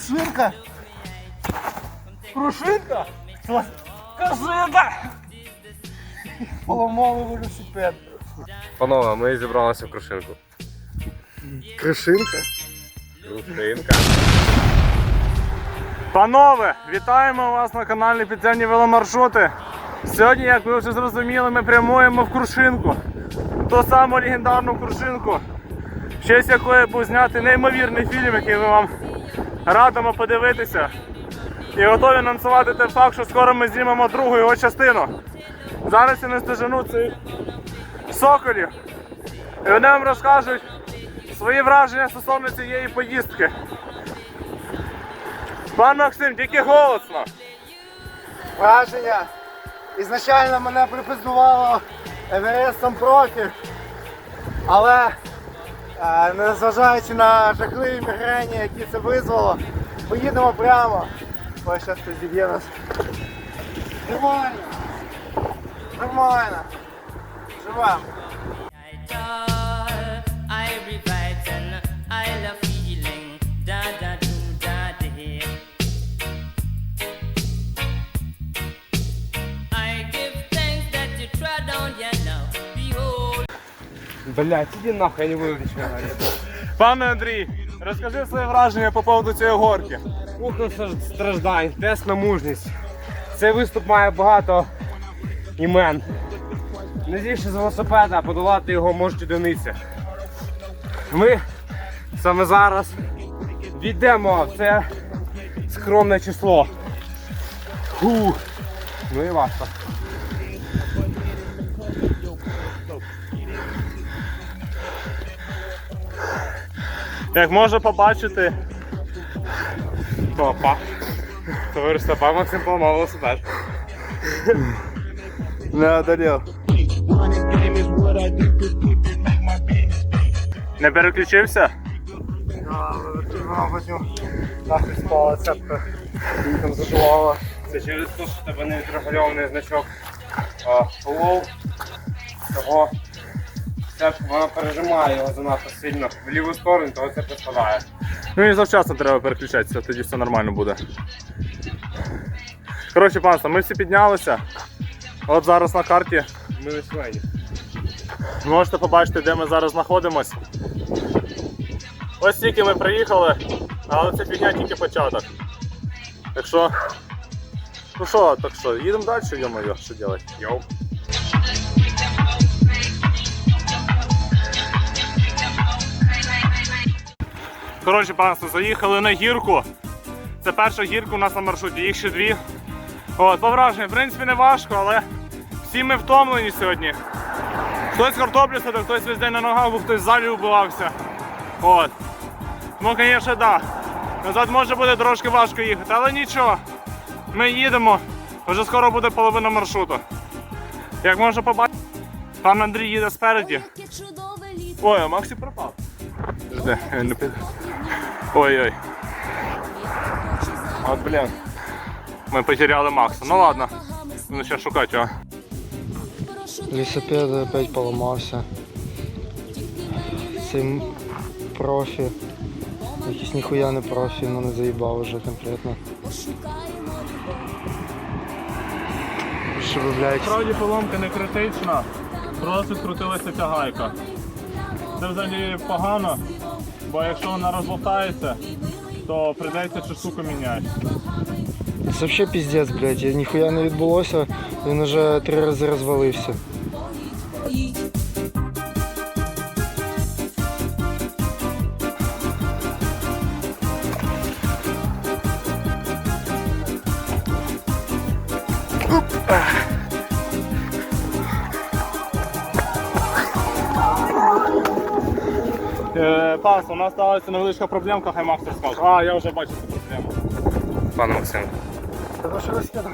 Крушинка. Крушинка? Крушинка! Поламали велосипед. Панове, ми зібралися в крушинку. Крушинка? Крушинка. Панове, вітаємо вас на каналі Підземні веломаршрути. Сьогодні, як ви вже зрозуміли, ми прямуємо в Крушинку. Ту саму легендарну Крушинку, в честь якої був знятий неймовірний фільм, який ми вам радимо подивитися. І готові анонсувати той факт, що скоро ми знімемо другу його частину. Зараз я не стежену цих соколів. І вони вам розкажуть свої враження стосовно цієї поїздки. Пан Максим, тільки голосно. Враження. Ізначально мене припиздувало Еверестом профі. Але незважаючи на жахливі мігрені, які це визвало, поїдемо прямо. Ой, зараз тут зіб'є нас. Нормально. Нормально. Живемо. Блять, іди нахуй, я не буду нічого говорити. Пане Андрій, розкажи свої враження по поводу цієї горки. Ух, ну страждань, тест на мужність. Цей виступ має багато імен. Не зійшли з велосипеда, а подолати його можуть одиниці. Ми саме зараз війдемо в це скромне число. Фу. Ну і важко. Як можна побачити, Опа. Товариш Степан Максим поламав велосипед. Не одолів. Не переключився? Нахуй спала цепка. Там зажувала. Це через те, що в тебе не відрегульований значок а, лоу. Того цепка вона пережимає його занадто сильно в ліву сторону, того це підпадає. Ну і завчасно треба переключатися, тоді все нормально буде. Коротше, панство, ми всі піднялися. От зараз на карті Ми на сьогодні. можете побачити, де ми зараз знаходимось. Ось тільки ми приїхали, але це фігня тільки початок. Так що. Ну що, так що, їдемо далі, йо-моє, що робити? Йоу. Коротше, панство, заїхали на гірку. Це перша гірка у нас на маршруті, їх ще дві. От, по враженню, в принципі, не важко, але всі ми втомлені сьогодні. Хтось картоплю садив, хтось весь день на ногах, був, хтось в залі вбивався. От. Ну, звісно, так. Да. Назад може буде трошки важко їхати, але нічого. Ми їдемо. Вже скоро буде половина маршруту. Як можна побачити, пан Андрій їде спереді. Ой, а Максі пропав. Жди, він не піде. Ой-ой. От блін. Ми потеряли Макса. Ну ладно. Ну ще шукати його. Велосипед опять поламався. Цей м- профі. Якийсь ніхуя не профі, ну не заїбав уже конкретно. Що ви, блядь, Справді поломка не критична, просто скрутилася ця гайка. Це взагалі погано, бо якщо вона розлутається, то прийдеться цю штуку міняти. це взагалі піздець, блядь, ніхуя не відбулося, він уже три рази розвалився. Е, Пас, у нас сталася невеличка проблемка, хай Макс розкаже. А, я вже бачу цю проблему. Пане Максим. Тому що розкидав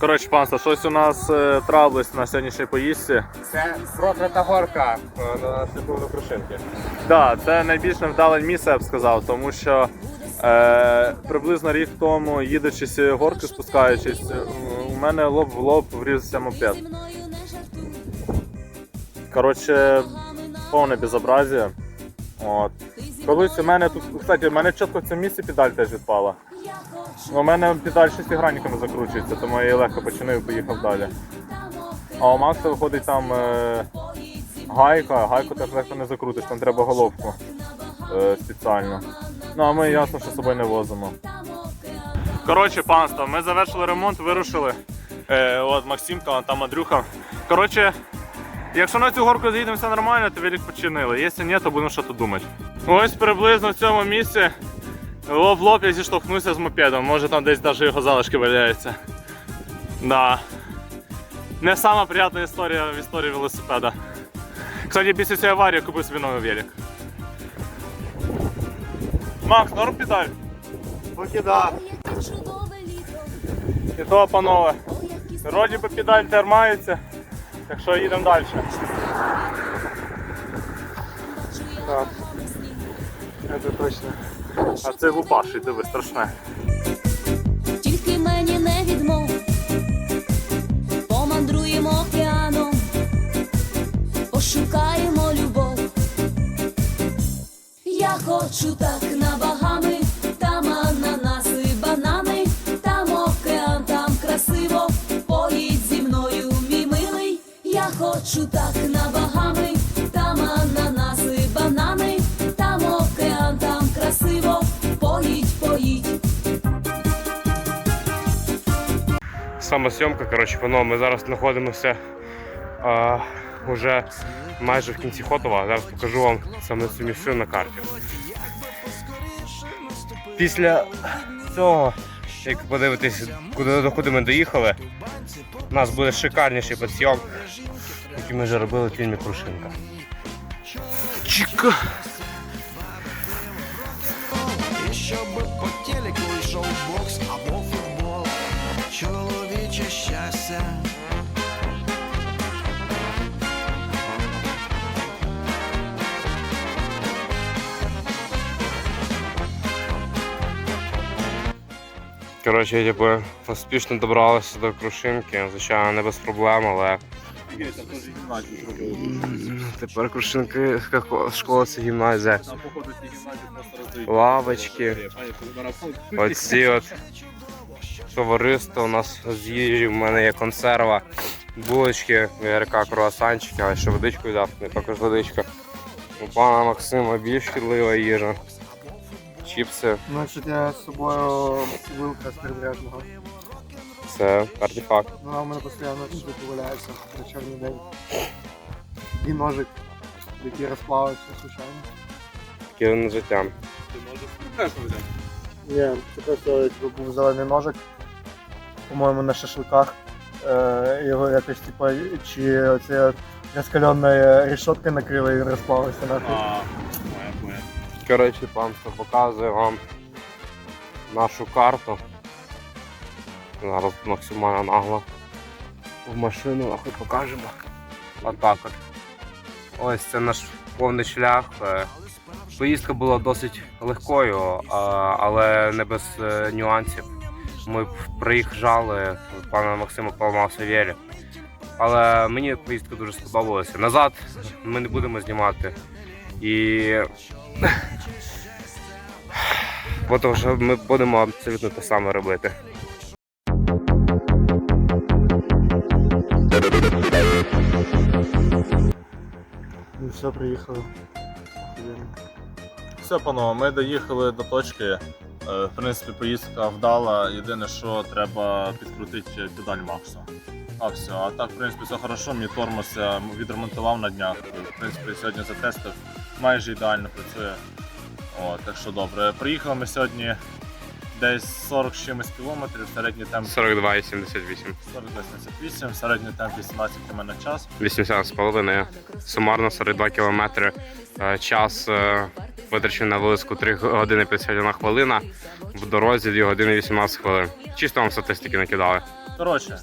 Коротше, панство, щось у нас е, трапилось на сьогоднішній поїздці. Це проклята горка е, на секунду крушинки. Так, це найбільш невдале місце, я б сказав, тому що е, приблизно рік тому, їдучи з цієї горки, спускаючись, е, у мене лоб в лоб врізався мопед. Коротше, повне безобразія. От. Колись у мене тут, кстати, у мене чітко в цьому місці педаль теж відпала. У мене педаль шестигранниками закручується, тому я її легко починив і поїхав далі. А у Макса виходить там е, гайка, гайку теж легко не закрутиш, там треба головку е, спеціально. Ну а ми ясно, що з собою не возимо. Коротше, панство, ми завершили ремонт, вирушили. Е, от Максимка, там Андрюха. Коротше, якщо на цю горку заїдемо все нормально, то велик починили. Якщо ні, то будемо щось думати. Ось приблизно в цьому місці лоб в лоб я зіштовхнувся з мопедом. Може там десь навіть його залишки валяються. Да. Не сама приятна історія в історії велосипеда. Кстати, після цієї аварії купив собі новий велик. Макс, норм педаль? Поки да. І то, панове. Вроді би педаль тримається, так що їдемо далі. Так. Це точно. А це гупаший, диви, страшне. Тільки мені не відмов, Самосйомка, коротше, панове, ми зараз знаходимося а, вже майже в кінці Хотова. Зараз покажу вам саме цю місцю на карті. Після цього, як подивитись, куди, до куди ми доїхали, у нас буде шикарніший підйом, який ми вже робили в фільмі Крушинка. Чіка! Щоб по телеку йшов бокс або Коротше, типу, успішно добралися до Крушинки. Звичайно, не без проблем, але. Тепер Крушинки, школа це гімназія. Лавочки. Оці от товариство у нас з їжі, в мене є консерва, булочки, ВРК, круасанчики, а ще водичку дав, не також водичка. У пана Максима більш шкідлива їжа. Чіпси, Значить, я з собою вилка з прибережного. це артефакт. Ну, а в мене постійно тут валяється на чорний день. І ножик, який розплавився, звичайно. Таке на життя. Ні, це просто був зелений ножик, по-моєму, на шашликах. Е, його якось, типа, чи оце розкаленою решеткою накрили і він розплавився нахуй. Коротше, панство показує вам нашу карту. Зараз максимально нагло в машину нахуй покажемо. Отак от. Ось це наш повний шлях. Е, Поїздка була досить легкою, але не без е, нюансів. Ми приїжджали, пана Максима поламався велик. Але мені поїздка дуже сподобалася. Назад ми не будемо знімати. І Бо тому що ми будемо абсолютно те саме робити. Ну все, приїхали. Все, панове, ми доїхали до точки. Е, В принципі, поїздка вдала. Єдине, що треба підкрутити педаль Макса. А все, а так, в принципі, все хорошо. Мій тормоз я відремонтував на днях. В принципі, сьогодні затестив. Майже ідеально працює. О, так що добре. Приїхали ми сьогодні десь 40 з чимось кілометрів, середній темп 42,78. 40-88, середній темп 18 км на час. 80,5. Сумарно 42 кілометри. Е, Час е, витрачений на вилазку 3 години 51 хвилина. В дорозі 2 години 18 хвилин. Чисто вам статистики накидали. Коротше,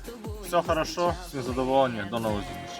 все хорошо, всі задоволені, до нових зустрічей.